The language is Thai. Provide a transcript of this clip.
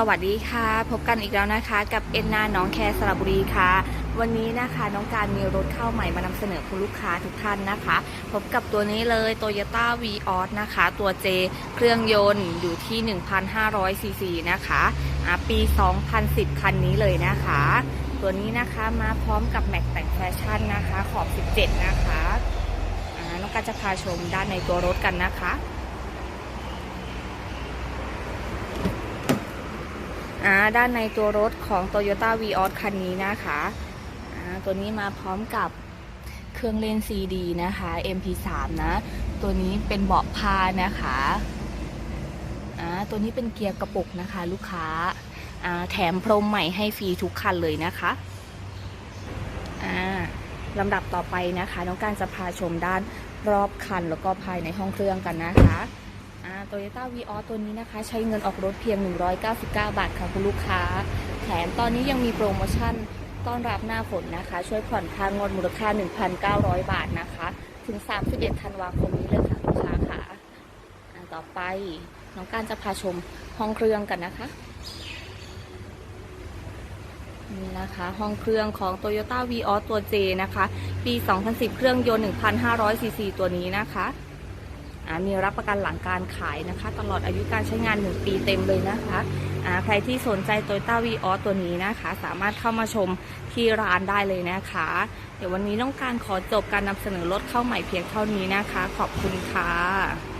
สวัสดีค่ะ พบกันอีกแล้วนะคะ กับเอ็นนาน้องแคร์สระบุรีค่ะ วันนี้นะคะน้องการมีรถเข้าใหม่มานำเสนอคุณลูกค้าทุกท่านนะคะ พบกับตัวนี้เลย Toyota v ีออนะคะ ตัว J เครื่องยนต์อยู่ที่ 1,500ซีซีนะคะอ่าปี 2010 คันนี้เลยนะคะ ตัวนี้นะคะมาพร้อมกับแม็กแต่งแฟชั่นนะคะ ขอบ 17 นะคะน้องการจะพาชมด้านในตัวรถกันนะคะ อ่าด้านในตัวรถของ Toyota v ีออคันนี้นะคะอ่าตัวนี้มาพร้อมกับเครื่องเล่น CD นะคะ MP3 นะ ตัวนี้เป็นเบาะผ้านะคะอ่าตัวนี้เป็นเกียร์กระปุกนะคะ ลูกค้าอ่าแถมพรมใหม่ให้ฟรีทุกคันเลยนะคะอ่าลำดับต่อไปนะคะ น้องการจะพาชมด้านรอบคันแล้วก็ภายในห้องเครื่องกันนะคะ โตโยต้าวีออตัวนี้นะคะ ใช้เงินออกรถเพียง 199 บาทค่ะคุณลูกค้า แถมตอนนี้ยังมีโปรโมชั่นต้อนรับหน้าฝนนะคะ ช่วยผ่อนค่างวดมูลค่า 1,900 บาทนะคะ ถึง 31 ธันวาคมนี้เลยค่ะลูกค้าค่ะต่อไปน้องการจะพาชมห้องเครื่องกันนะคะนี่นะคะห้องเครื่องของ Toyota v ีออตัว J นะคะ ปี 2010 เครื่องยนต์ 1,500ซีซีตัวนี้นะคะ มีรับประกันหลังการขายนะคะ ตลอดอายุการใช้งาน 1 ปีเต็มเลยนะคะใครที่สนใจโตโยต้าวีออตัวนี้นะคะ สามารถเข้ามาชมที่ร้านได้เลยนะคะ เดี๋ยววันนี้ต้องการขอจบการนำเสนอรถเข้าใหม่เพียงเท่านี้นะคะ ขอบคุณค่ะ